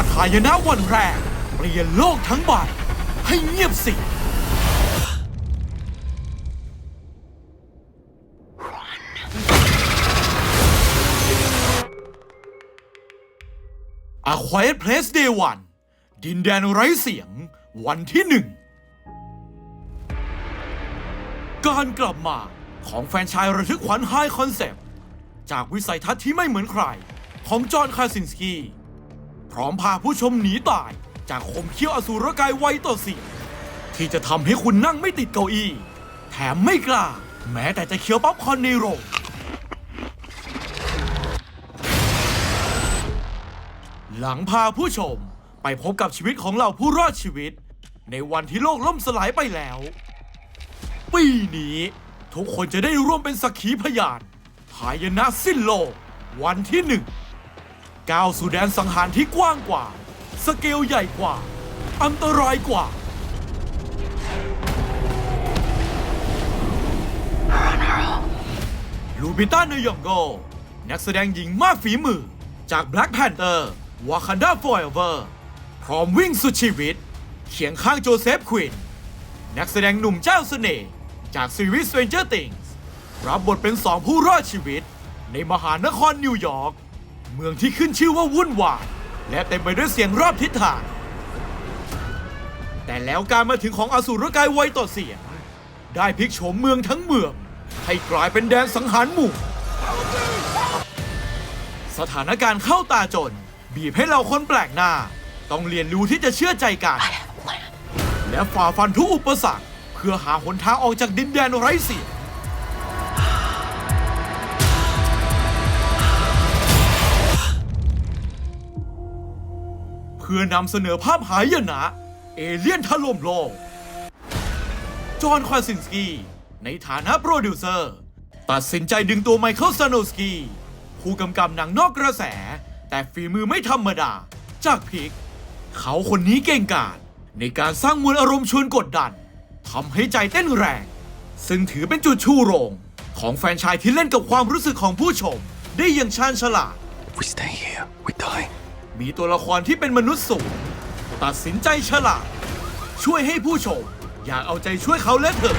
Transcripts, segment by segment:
ผัสหายนะวันแรก เปลี่ยนโลกทั้งใบให้เงียบสิ A Quiet Place Day 1 ดินแดนไร้เสียง วันที่หนึ่ง การกลับมาของแฟนชายระทึกขวัญไฮคอนเซปต์จากวิสัยทัศน์ที่ไม่เหมือนใคร ของจอห์นคาซินสกี้ พร้อมพาผู้ชมหนีตาย จากคมเขี้ยวอสูรกายไวต่อเสียงที่จะทำให้คุณนั่งไม่ติดเก้าอี้ แถมไม่กล้า แม้แต่จะเคี้ยวป๊อปคอร์นในโรงหลังพาผู้ชมไปพบกับชีวิตของเหล่าผู้รอดชีวิต ในวันที่โลกล่มสลายไปแล้ว ปีนี้ ทุกคนจะได้ร่วมเป็นสักขีพยานหายนะสิ้นโลก วันที่หนึ่ง ก้าวสู่แดนสังหารที่กว้างกว่า สเกลใหญ่กว่า อันตรายกว่า ลูบิต้าเนยองโก นักแสดงหญิงมากฝีมือ จาก Black Panther Wakanda Forever พร้อมวิ่งสุดชีวิตเคียงข้างโจเซฟควิน นักแสดงหนุ่มเจ้าเสน่ห์จากซีรีส์ Stranger Things รับบทเป็นสองผู้รอดชีวิต ในมหานครนิวยอร์ก เมืองที่ขึ้นชื่อว่าวุ่นวายและเต็มไปด้วยเสียงรอบทิศทาง แต่แล้วการมาถึงของอสูรกายไวต่อเสียง ได้พลิกโฉมเมืองทั้งเมือง ให้กลายเป็นแดนสังหารหมู่ สถานการณ์เข้าตาจน บีบให้เราคนแปลกหน้า ต้องเรียนรู้ที่จะเชื่อใจกัน และฝ่าฟันทุกอุปสรรค เพื่อหาหนทางออกจากดินแดนไร้เสียง พื่อนำเสนอภาพหายนะ เอเลี่ยนถล่มโลก จอห์นควาซินสกี้ ในฐานะโปรดิวเซอร์ ตัดสินใจดึงตัวไมเคิลซานสกี้ผู้กำกับหนังนอกกระแส แต่ฝีมือไม่ธรรมดา จากพิก เขาคนนี้เก่งกาจในการสร้างมวลอารมณ์ชวนกดดันทำให้ใจเต้นแรง ซึ่งถือเป็นจุดชูโรง ของแฟนชายที่เล่นกับความรู้สึกของผู้ชม ได้อย่างชาญฉลาด we stay here, we die. มีตัวละครที่เป็นมนุษย์สูง ตัดสินใจฉลาด ช่วยให้ผู้ชม อยากเอาใจช่วยเขาและเธอ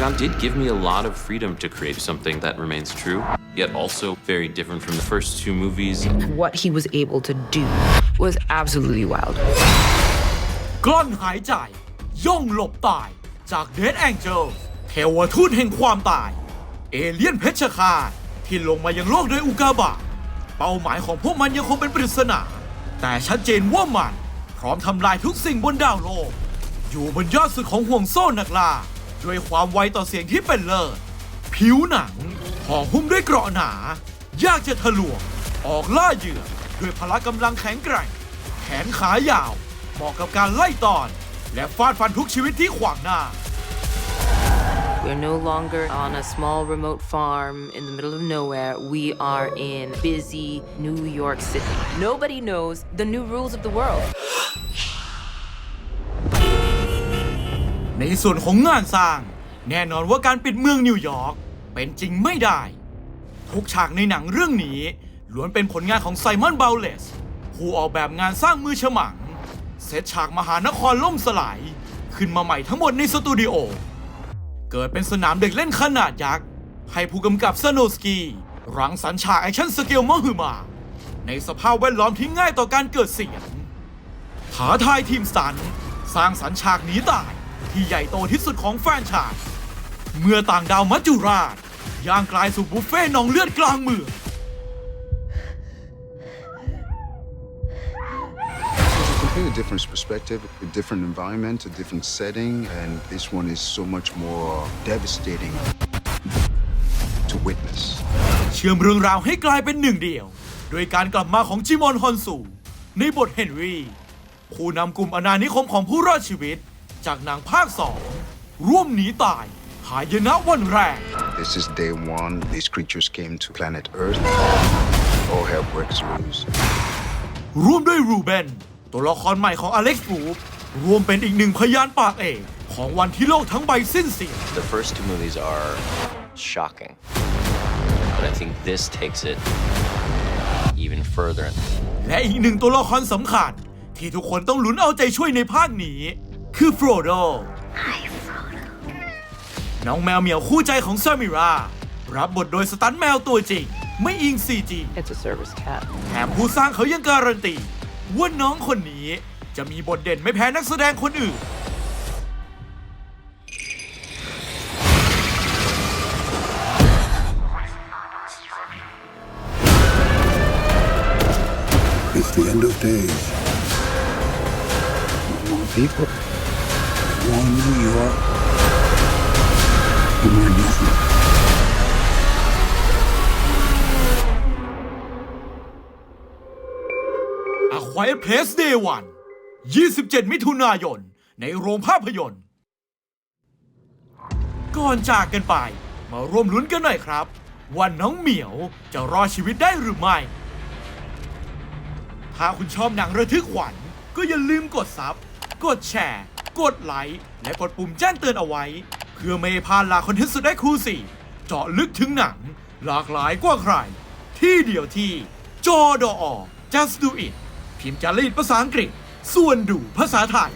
John did give me a lot of freedom to create something that remains true, yet also very different from the first two movies. What he was able to do was absolutely wild. กลั้นหายใจ ย่องหลบตายจาก Dead Angel เทวทูตแห่งความตาย เอเลี่ยนเพชฌฆาตที่ลงมายังโลกโดยอุกาบาตเป้าหมายของพวกมันยังคงเป็นปริศนา แต่ชัดเจนว่ามัน พร้อมทำลายทุกสิ่งบนดาวโลก อยู่บนยอดสุดของห่วงโซ่นักล่าด้วยความไวต่อเสียงที่เป็นเลิศผิวหนังห่อหุ้มด้วยเกราะหนา ยากจะทะลวง ออกล่าเหยื่อ ด้วยพละกำลังแข็งแกร่ง แขนขายาว เหมาะกับการไล่ตอน และฟาดฟันทุกชีวิตที่ขวางหน้า We're no longer on a small remote farm in the middle of nowhere. We are in busy New York City. Nobody knows the new rules of the world. ในส่วนของงานสร้าง แน่นอนว่าการปิดเมืองนิวยอร์กเป็นจริงไม่ได้ ทุกฉากในหนังเรื่องนี้ล้วนเป็นผลงานของไซมอนเบลเลสผู้ออกแบบงานสร้างมือฉมัง เซตฉากมหานครล่มสลาย ขึ้นมาใหม่ทั้งหมดในสตูดิโอ เกิดเป็นสนามเด็กเล่นขนาดยักษ์ ให้ผู้กำกับสโนสกีรังสรรค์ฉากแอคชั่นสเกลมหึมา ในสภาพแวดล้อมที่ง่ายต่อการเกิดเสียงท้าทายทีมสัน สร้างสรรค์ฉากหนีตายที่ใหญ่โตที่สุดของแฟนชายเมื่อต่างดาวมัจจุราชย่างกลายสู่บุฟเฟ่นองเลือดกลางเมือง different perspective, a different environment, a different setting, and this one is so much more devastating to witness. เชื่อมเรื่องราวให้กลายเป็นหนึ่งเดียว โดยการกลับมาของจิมอนฮอนสูในบทเฮนรี่ ผู้นำกลุ่มอาณานิคมของผู้รอดชีวิต จากหนังภาคสองร่วมหนีตายหายนะวันแรก This is day one. These creatures came to planet Earth. All hell breaks loose. ร่วมด้วยรูเบน ตัวละครใหม่ของอเล็กซ์บูฟรวมเป็นอีกหนึ่งพยานปากเอกของวันที่โลกทั้งใบสิ้นเสียง The first two movies are shocking, but I think this takes it even further. และอีกหนึ่งตัวละครสำคัญ ที่ทุกคนต้องลุ้นเอาใจช่วยในภาคนี้ คือโฟรโดน้องแมวเหมียวคู่ใจของซามิรารับบทโดยสตันท์แมวตัวจริง ไม่อิง CG It's a service cat. แถมผู้สร้างเขายังการันตี ว่าน้องคนนี้จะมีบทเด่นไม่แพ้นักแสดงคนอื่น o Quiet Place Day 1 27 มิถุนายน ในโรงภาพยนตร์ ก่อนจากกันไป มาร่วมลุ้นกันหน่อยครับ ว่าน้องเหมียวจะรอดชีวิตได้หรือไม่ ถ้าคุณชอบหนังระทึกขวัญ ก็อย่าลืมกดซับ กดแชร์ กดไลค์ และกดปุ่มแจ้งเตือนเอาไว้ เพื่อไม่พลาดลาคอนเทนต์สุดได้ครูสี่เจาะลึกถึงหนัง หลากหลายกว่าใคร ที่เดียวที่จอดอ just do it พิมพ์จารีตภาษาอังกฤษ ส่วนดูภาษาไทย